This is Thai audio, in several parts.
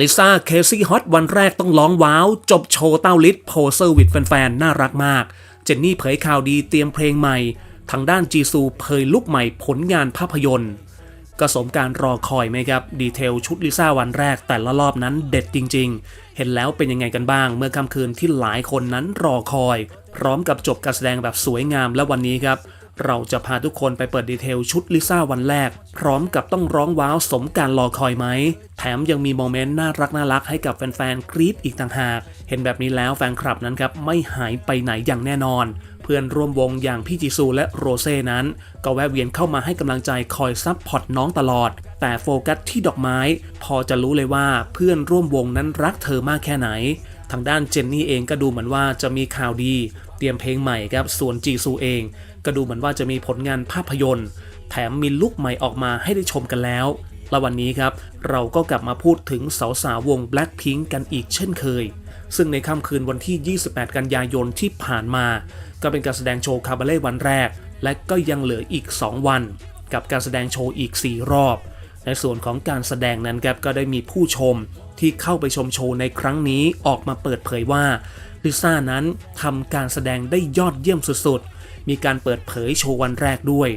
ลิซ่าเคซี่ฮอตวันแรกต้องร้องว้าว จบโชว์เต้าลิศโพเซอร์วิดแฟนๆ น่ารักมาก เจนนี่เผยข่าวดีเตรียมเพลงใหม่ ทางด้านจีซูเผยลุกใหม่ผลงานภาพยนตร์ก็สมการรอคอยไหมครับ ดีเทลชุดลิซ่าวันแรกแต่ละรอบนั้นเด็ดจริง ๆ เห็นแล้วเป็นยังไงกันบ้าง เมื่อค่ำคืนที่หลายคนนั้นรอคอย พร้อมกับจบการแสดงแบบสวยงามและวันนี้ครับ เราจะพาทุกคนไปเปิดดีเทลชุดลิซ่าวันแรก พร้อมกับต้องร้องว้าวสมการรอคอยไหม แถมยังมีโมเมนต์น่ารักน่ารักให้กับแฟนๆกรี๊ดอีกต่างหาก เห็นแบบนี้แล้วแฟนคลับนั้นครับ ไม่หายไปไหนอย่างแน่นอน เพื่อนร่วมวงอย่างพี่จิซูและโรเซ่นั้น ก็แวะเวียนเข้ามาให้กำลังใจคอยซับพอร์ตน้องตลอด แต่โฟกัสที่ดอกไม้ พอจะรู้เลยว่าเพื่อนร่วมวงนั้นรักเธอมากแค่ไหนทางด้านเจนนี่เองก็ดูเหมือนว่าจะมีข่าวดี เตรียมเพลงใหม่ครับส่วนจีซูเอง ก็ดูเหมือนว่าจะมีผลงานภาพยนตร์ แถมมีลุกใหม่ออกมาให้ได้ชมกันแล้ว และวันนี้ครับ เราก็กลับมาพูดถึงสาวสาววง Blackpink กันอีกเช่นเคย ซึ่งในค่ำคืนวันที่ 28 กันยายนที่ผ่านมา ก็เป็นการแสดงโชว์คาบาเล่วันแรก และก็ยังเหลืออีก 2 วัน กับการแสดงโชว์อีก 4 รอบ ในส่วนของการแสดงนั้นครับก็ได้มีผู้ชมที่เข้าไปชมโชว์ในครั้งนี้ออกมาเปิดเผยว่าลิซ่านั้นทำการแสดงได้ยอดเยี่ยมสุดๆ มีการเปิดเผยโชว์วันแรกด้วย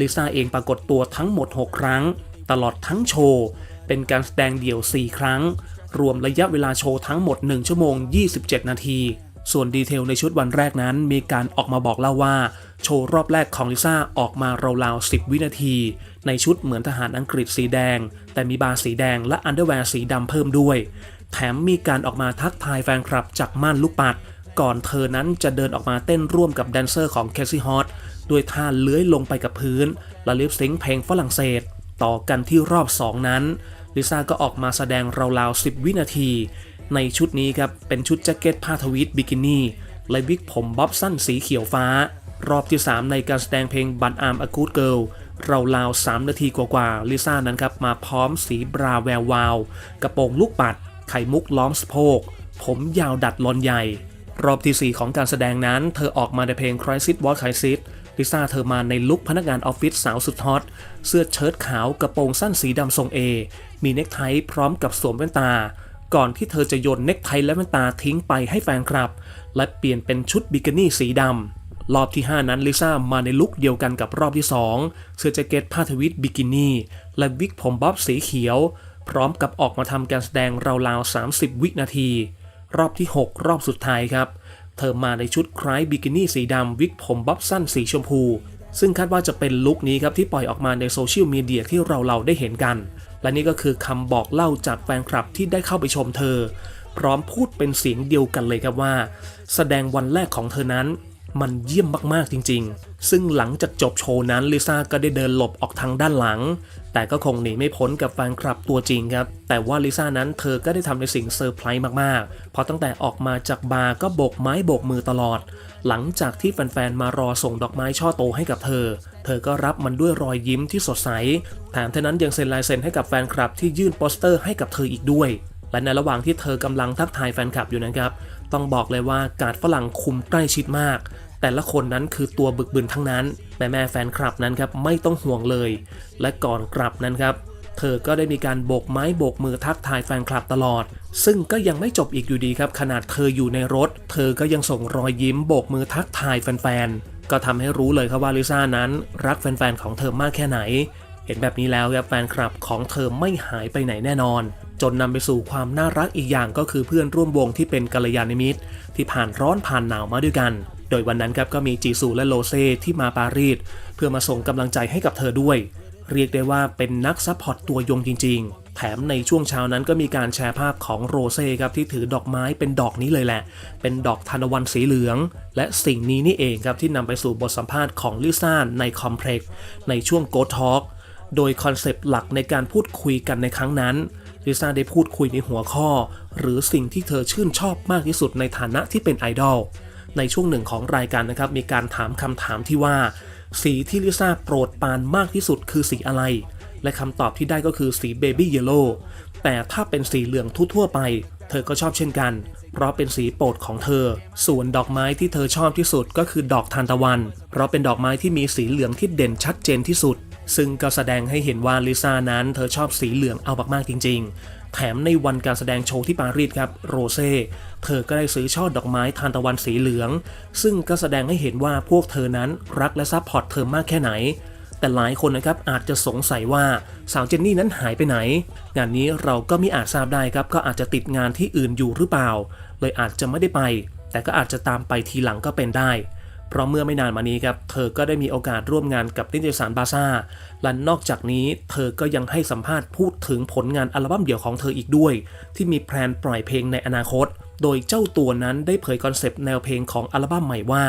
ลิซ่าเองปรากฏตัวทั้งหมด 6 ครั้ง ตลอดทั้งโชว์ เป็นการแสดงเดี่ยว 4 ครั้ง รวมระยะเวลาโชว์ทั้งหมด 1 ชั่วโมง 27 นาที ส่วนดีเทลในชุดวันแรกนั้น มีการออกมาบอกเล่าว่า โชว์รอบแรกของลิซ่าออกมาราวๆ10 วินาที ในชุดเหมือนทหารอังกฤษสีแดง แต่มีบาสีแดงและอันเดอร์แวร์สีดำเพิ่มด้วย แถมมีการออกมาทักทายแฟนคลับจากม่านลูกปัด ก่อนเธอนั้นจะเดินออกมาเต้นร่วมกับแดนเซอร์ของเคสซี่ฮอตด้วยท่าเลื้อยลงไปกับพื้น และลิปซิงค์เพลงฝรั่งเศส ต่อกันที่รอบ 2 นั้น ลิซ่าก็ออกมาแสดงราวๆ10 วินาที ในชุดนี้ครับ เป็นชุดแจ็คเก็ตผ้าทวีตบิกินี่และวิกผมบ๊อบสั้นสีเขียวฟ้า รอบที่ 3 ในการแสดงเพลงบันอาร์มอ g กูดเกิลราวๆ3นาทีกว่าๆลิซ่านั้นครับมาพร้อมสีบราแวววาว กระโปรงลูกปัด ไข่มุกล้อมสะโพก ผมยาวดัดลอนใหญ่ รอบทีสี่ 4 ของการแสดงนั้น เธอออกมาในเพลง Crisis What Crisis ลิซ่าเธอมาในลุคพนักงานออฟฟิศสาวสุดฮอต เสื้อเชิ้ตขาวกระโปรงสั้นสีดำทรงเอ มีเนคไทพร้อมกับสวมแว่นตา ก่อนที่เธอจะโยนเนคไทและแว่นตาทิ้งไปให้แฟนคลับ และเปลี่ยนเป็นชุดบิกินี่สีดำ รอบที่ 5 นั้นลิซ่ามาในลุคเดียวกันกับรอบที่ 2 เสื้อแจ็คเก็ตผ้าทวิตบิกินี่ และวิกผมบ๊อบสีเขียว พร้อมกับออกมาทำการแสดงราวๆ30 วินาที รอบที่ 6 รอบสุดท้ายครับ เธอมาในชุดคล้ายบิกินี่สีดำวิกผมบ๊อบสั้นสีชมพู ซึ่งคาดว่าจะเป็นลุคนี้ครับที่ปล่อยออกมาในโซเชียลมีเดียที่เราเราได้เห็นกัน และนี่ก็คือคำบอกเล่าจากแฟนคลับที่ได้เข้าไปชมเธอ พร้อมพูดเป็นเสียงเดียวกันเลยครับว่า แสดงวันแรกของเธอนั้น มันเยี่ยมมากๆจริง ๆ ซึ่งหลังจากจบโชว์นั้นลิซ่าก็ได้เดินหลบออกทางด้านหลัง แต่ก็คงหนีไม่พ้นกับแฟนคลับตัวจริงครับ แต่ว่าลิซ่านั้นเธอก็ได้ทำในสิ่งเซอร์ไพรส์มากๆ เพราะตั้งแต่ออกมาจากบาร์ก็โบกไม้โบกมือตลอด หลังจากที่แฟนๆมารอส่งดอกไม้ช่อโตให้กับเธอ เธอก็รับมันด้วยรอยยิ้มที่สดใส แถมเท่านั้นยังเซ็นลายเซ็นให้กับแฟนคลับที่ยื่นโปสเตอร์ให้กับเธออีกด้วย และในระหว่างที่เธอกำลังทักทายแฟนคลับอยู่นะครับ ต้องบอกเลยว่ากาดฝรั่งคุมใกล้ชิดมาก แต่ละคนนั้นคือตัวบึกบึนทั้งนั้น แม่แม่แฟนคลับนั้นครับไม่ต้องห่วงเลย และก่อนกลับนั้นครับ เธอก็ได้มีการโบกไม้โบกมือทักทายแฟนคลับตลอด ซึ่งก็ยังไม่จบอีกอยู่ดีครับ ขนาดเธออยู่ในรถ เธอก็ยังส่งรอยยิ้มโบกมือทักทายแฟนๆก็ทำให้รู้เลยครับว่าลิซ่านั้น รักแฟนๆของเธอมากแค่ไหน เห็นแบบนี้แล้วครับแฟนคลับของเธอไม่หายไปไหนแน่นอนจนนำไปสู่ความน่ารักอีกอย่างก็คือเพื่อนร่วมวงที่เป็นกัลยาณมิตร ที่ผ่านร้อนผ่านหนาวมาด้วยกัน โดยวันนั้นครับก็มีจีซูและโลเซ่ที่มาปารีสเพื่อมาส่งกำลังใจให้กับเธอด้วย เรียกได้ว่าเป็นนักซัพพอร์ตตัวยงจริง ๆ แถมในช่วงเช้านั้นก็มีการแชร์ภาพของโรเซ่ครับที่ถือดอกไม้เป็นดอกนี้เลยแหละ เป็นดอกทานวันสีเหลือง และสิ่งนี้นี่เองครับที่นำไปสู่บทสัมภาษณ์ของลิซ่าในคอมเพล็กซ์ในช่วงโก t ทอ l k โดยคอนเซปต์หลักในการพูดคุยกันในครั้งนั้นลิซ่าได้พูดคุยในหัวข้อ หรือสิ่งที่เธอชื่นชอบมากที่สุดในฐานะที่เป็นไอดอล ในช่วงหนึ่งของรายการนะครับ มีการถามคำถามที่ว่า สีที่ลิซ่าโปรดปรานมากที่สุดคือสีอะไร และคำตอบที่ได้ก็คือสีเบบี้เยลโล่แต่ถ้าเป็นสีเหลืองทั่วๆไป เธอก็ชอบเช่นกัน เพราะเป็นสีโปรดของเธอ ส่วนดอกไม้ที่เธอชอบที่สุดก็คือดอกทานตะวัน เพราะเป็นดอกไม้ที่มีสีเหลืองที่เด่นชัดเจนที่สุด ซึ่งก็แสดงให้เห็นว่าลิซ่านั้นเธอชอบสีเหลืองเอามากๆจริง ๆ แถมในวันการแสดงโชว์ที่ปารีสครับโรเซ่เธอก็ได้ซื้อช่อดอกไม้ทานตะวันสีเหลือง ซึ่งก็แสดงให้เห็นว่าพวกเธอนั้นรักและซัพพอร์ตเธอมากแค่ไหนแต่หลายคนนะครับอาจจะสงสัยว่าสาวเจนนี่นั้นหายไปไหน งานนี้เราก็ไม่อาจทราบได้ครับก็อาจจะติดงานที่อื่นอยู่หรือเปล่า เลยอาจจะไม่ได้ไป แต่ก็อาจจะตามไปทีหลังก็เป็นได้ เพราะเมื่อไม่นานมานี้ครับเธอก็ได้มีโอกาสร่วมงานกับนิตยสารบาซ่าและนอกจากนี้เธอก็ยังให้สัมภาษณ์พูดถึงผลงานอัลบั้มเดี่ยวของเธออีกด้วย ที่มีแพลนปล่อยเพลงในอนาคต โดยเจ้าตัวนั้นได้เผยคอนเซปต์แนวเพลงของอัลบั้มใหม่ว่า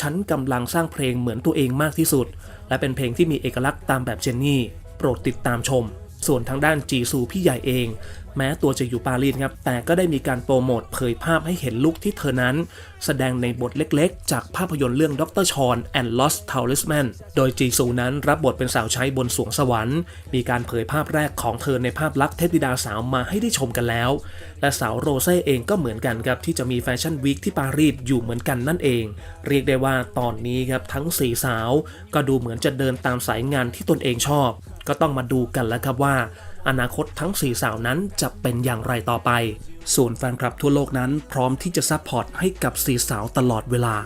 ฉันกำลังสร้างเพลงเหมือนตัวเองมากที่สุด และเป็นเพลงที่มีเอกลักษณ์ตามแบบเจนนี่ โปรดติดตามชม ส่วนทางด้านจีซูพี่ใหญ่เอง แม้ตัวจะอยู่ปารีสครับ แต่ก็ได้มีการโปรโมทเผยภาพให้เห็นลุคที่เธอนั้น แสดงในบทเล็กๆ จากภาพยนตร์เรื่อง Dr. c h o n and Lost Talisman โดยจีซูนั้นรับบทเป็นสาวใช้บนสวงสวรรค์ มีการเผยภาพแรกของเธอในภาพลักษณ์เทพธิดาสาวมาให้ได้ชมกันแล้ว และสาวโรเซ่เองก็เหมือนกันครับที่จะมีแฟชั่นวีคที่ปารีสอยู่เหมือนกันนั่นเอง เรียกได้ว่าตอนนี้ครับทั้งสี่สาว ก็ดูเหมือนจะเดินตามสายงานที่ตนเองชอบ ก็ต้องมาดูกันแล้วครับว่า อนาคตทั้งสี่สาวนั้นจะเป็นอย่างไรต่อไป ส่วนแฟนคลับทั่วโลกนั้นพร้อมที่จะซัพพอร์ตให้กับสี่สาวตลอดเวลา